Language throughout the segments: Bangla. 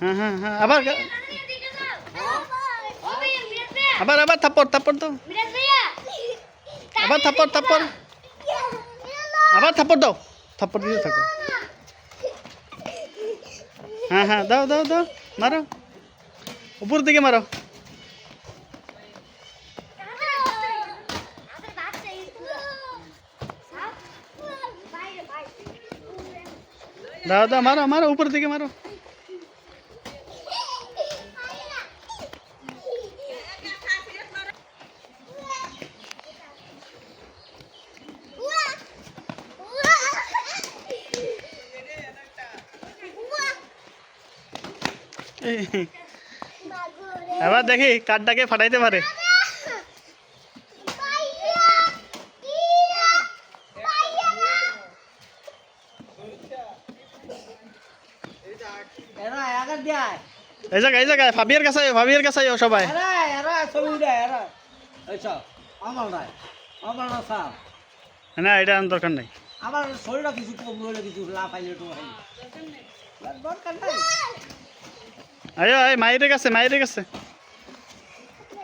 হ্যাঁ হ্যাঁ হ্যাঁ আবার আবার আবার থাপ্পড় থাপ্পড় দাও আবার থাপ্পড় থাপ্পড় আবার থাপ্পড় দাও থাপ্পড় দিতে থাকো হ্যাঁ হ্যাঁ দাও দাও দাও মারো উপর দিকে মারো দাও দাও মারো মারো উপর দিকে মারো এবার দেখি কাঠটাকে ফাটাইতে পারে। এই জায়গায় সবাই। না এটা দরকার নেই। আমার শরীরটা কিছু কম হলে কিছু লাভ পাইলে তো দরকার নাই। আয়ো এই মায়ের কাছে মায়ের কাছে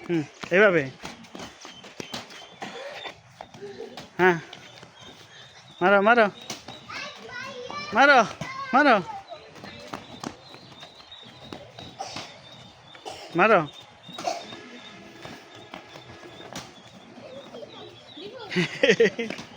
হুম, এইভাবে। হ্যাঁ। মারো মারো। মারো মারো। মারো।